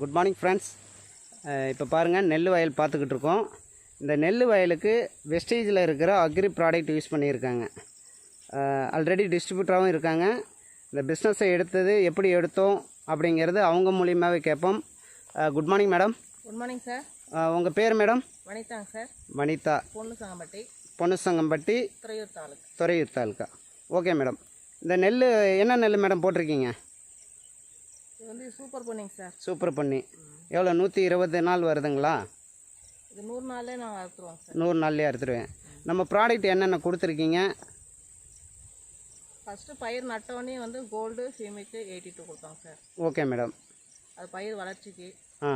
Good morning friends இப்போ பாருங்கள் நெல் வயல் பார்த்துக்கிட்டு இருக்கோம். இந்த நெல் வயலுக்கு வெஸ்டேஜில் இருக்கிற அக்ரி ப்ராடக்ட் யூஸ் பண்ணியிருக்காங்க. ஆல்ரெடி டிஸ்ட்ரிபியூட்டராகவும் இருக்காங்க. இந்த பிஸ்னஸை எடுத்தது எப்படி எடுத்தோம் அப்படிங்கிறது அவங்க மூலியமாகவே கேட்போம். Good morning madam good morning sir உங்கள் பேர் madam வனிதாங்க sir Vanitha. Ponnu Sangampatti. Ponnusangampatti Thuraiyur taluk Thuraiyur taluka okay madam இந்த நெல் என்ன நெல் மேடம் போட்டிருக்கீங்க? இது வந்து சூப்பர் பொண்ணிங்க சார். சூப்பர் பண்ணி எவ்வளோ? நூற்றி இருபது நாள் வருதுங்களா? இது நூறு நாள்லேயே நாங்கள் அறுத்துருவோங்க சார். நூறு நாள்லேயே அறுத்துருவேன். நம்ம ப்ராடக்ட் என்னென்ன கொடுத்துருக்கீங்க? ஃபஸ்ட்டு பயிர் நட்டோடனே வந்து கோல்டு ஃபீமிக்கு எயிட்டி டூ கொடுத்தோங்க சார். ஓகே மேடம் அது பயிர் வளர்ச்சிக்கு. ஆ.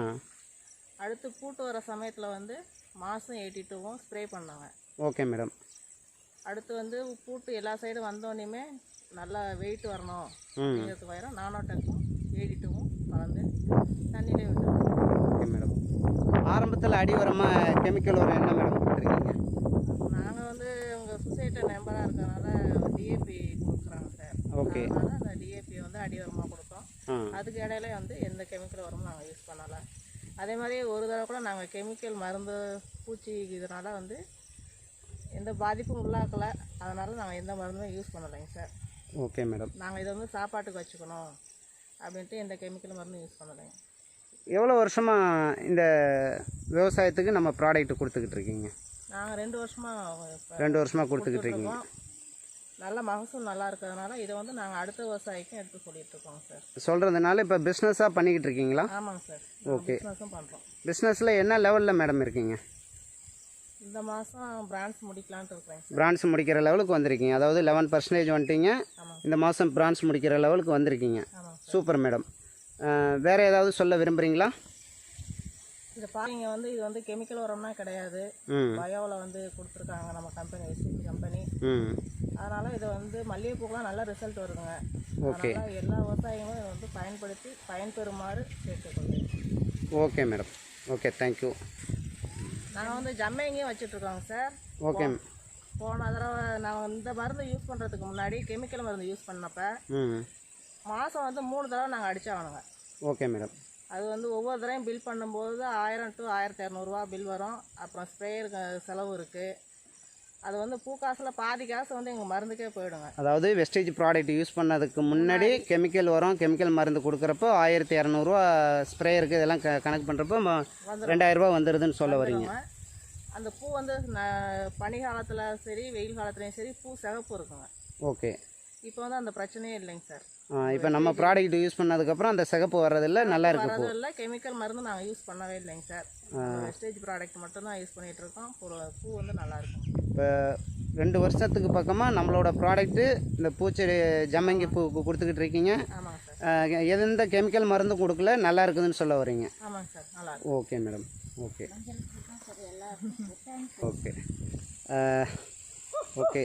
அடுத்து பூட்டு வர சமயத்தில் வந்து மாதம் எயிட்டி டூவும் ஸ்ப்ரே பண்ணாங்க. ஓகே மேடம் அடுத்து வந்து பூட்டு எல்லா சைடும் வந்தோடனேயுமே நல்லா வெயிட் வரணும். அப்படிங்கிறதுக்கு பயிரும் நானோட்டக்கும் எயிட்டி டூவும் கலந்து தண்ணியிலே விட்டுருவோம் ஓகே மேடம். ஆரம்பத்தில் அடி உரமாக கெமிக்கல் உரம் என்ன மேடம் கொடுத்துருக்கீங்க நாங்கள் வந்து உங்கள் சொசைட்டி மெம்பராக இருக்கிறனால டிஏபி கொடுக்குறாங்க சார். ஓகே. அதனால அந்த டிஏபி வந்து அடி உரமாக கொடுத்தோம். அதுக்கு இடையில வந்து எந்த கெமிக்கல் உரமும் நாங்கள் யூஸ் பண்ணலை. அதே மாதிரி ஒரு தடவை கூட நாங்கள் கெமிக்கல் மருந்து பூச்சி இதனால வந்து எந்த பாதிப்பும் உள்ளாக்கலை. அதனால் நாங்கள் எந்த மருந்துமே யூஸ் பண்ணலைங்க சார். Okay madam. நாங்கள் இதை வந்து சாப்பாட்டுக்கு வச்சுக்கணும். அப்படின்ட்டு எந்த கெமிக்கல் மருந்தும் யூஸ் பண்ணலைங்க. எவ்வளோ வருஷமாக இந்த விவசாயத்துக்கு நம்ம ப்ராடக்ட் கொடுத்துக்கிட்டு இருக்கீங்க? நாங்கள் ரெண்டு வருஷமாக ரெண்டு வருஷமாக கொடுத்துக்கிட்டு இருக்கீங்க. நல்ல மகசூல் நல்லா இருக்கிறதுனால இதை வந்து நாங்கள் அடுத்த விவசாயிக்கும் எடுத்து சொல்லிட்டு இருக்கோம் சார். சொல்கிறதுனால இப்போ பிஸ்னஸாக பண்ணிக்கிட்டு இருக்கீங்களா? ஆமாங்க சார். பிஸ்னஸும் பண்ணுறோம் பிஸ்னஸில் என்ன லெவலில் மேடம் இருக்கீங்க? இந்த மாதம் பிரான்ச் முடிக்கலான்ட்டு இருக்கிறேங்க சார். பிரான்ச் முடிக்கிற லெவலுக்கு வந்திருக்கீங்க. அதாவது லெவன் பர்சன்டேஜ் வந்துட்டீங்க. இந்த மாதம் பிரான்ச் முடிக்கிற லெவலுக்கு வந்திருக்கீங்க. Super madam. வேறு ஏதாவது சொல்ல விரும்புகிறீங்களா இது பாருங்க வந்து இது வந்து கெமிக்கல் உரம்னா கிடையாது. பயோவில் வந்து கொடுத்துருக்காங்க நம்ம கம்பெனி எஸ்பிபி கம்பெனி அதனால் இது வந்து மல்லிகைப்பூக்கெலாம் நல்ல ரிசல்ட் வருதுங்க. ஓகே. எல்லா விவசாயிகளும் இதை வந்து பயன்படுத்தி பயன்பெறுமாறு கேட்டுக்கொள்கிறேன். Okay madam. ஓகே தேங்க்யூ நாங்கள் வந்து ஜம்மைங்கையும் வச்சுட்ருக்கோங்க சார். ஓகே போன தடவை நாங்கள் இந்த மருந்து யூஸ் பண்ணுறதுக்கு முன்னாடி கெமிக்கல் மருந்து யூஸ் பண்ணப்ப மாதம் வந்து மூணு தடவை நாங்கள் அடிச்சாகணுங்க. Okay madam. அது வந்து ஒவ்வொரு தடவையும் பில் பண்ணும்போது ஆயிரம் டு ஆயிரத்தி இரநூறுவா பில் வரும். அப்புறம் ஸ்ப்ரேயருக்கு செலவு இருக்குது அது வந்து பூ காசில் பாதி காசு வந்து எங்கள் மருந்துக்கே போயிடுங்க. அதாவது வெஸ்டேஜ் ப்ராடக்ட் யூஸ் பண்ணதுக்கு முன்னாடி கெமிக்கல் வரும். கெமிக்கல் மருந்து கொடுக்குறப்போ ஆயிரத்தி இரநூறுவா ஸ்ப்ரேயருக்கு இதெல்லாம் க கணக்கு பண்ணுறப்போ ரெண்டாயிரரூபா வந்துடுதுன்னு சொல்ல வரீங்க. அந்த பூ வந்து ந- பனி காலத்தில் சரி வெயில் காலத்துலேயும் சரி பூ சிகப்பு இருக்குங்க. ஓகே. இப்போ வந்து அந்த பிரச்சனையே இல்லைங்க சார். இப்போ நம்ம ப்ராடக்ட் யூஸ் பண்ணதுக்கப்புறம் அந்த சிகப்பு வர்றதில்ல நல்லா இருக்கு பூ. இல்லை கெமிக்கல் மருந்து நாங்கள் யூஸ் பண்ணவே இல்லைங்க சார். வெஸ்டேஜ் ப்ராடக்ட் மட்டும் தான் யூஸ் பண்ணிகிட்டு இருக்கோம். பூ பூ வந்து நல்லா இருக்கும் இப்போ ரெண்டு வருஷத்துக்கு பக்கமாக நம்மளோட ப்ராடக்ட்டு இந்த பூச்செடி ஜம்மங்கி பூ கொடுத்துக்கிட்டு இருக்கீங்க. எந்த கெமிக்கல் மருந்தும் கொடுக்கல நல்லா இருக்குதுன்னு சொல்ல வரீங்க. ஆமாங்க சார் நல்லா இருக்கும் okay madam okay. Okay. Okay.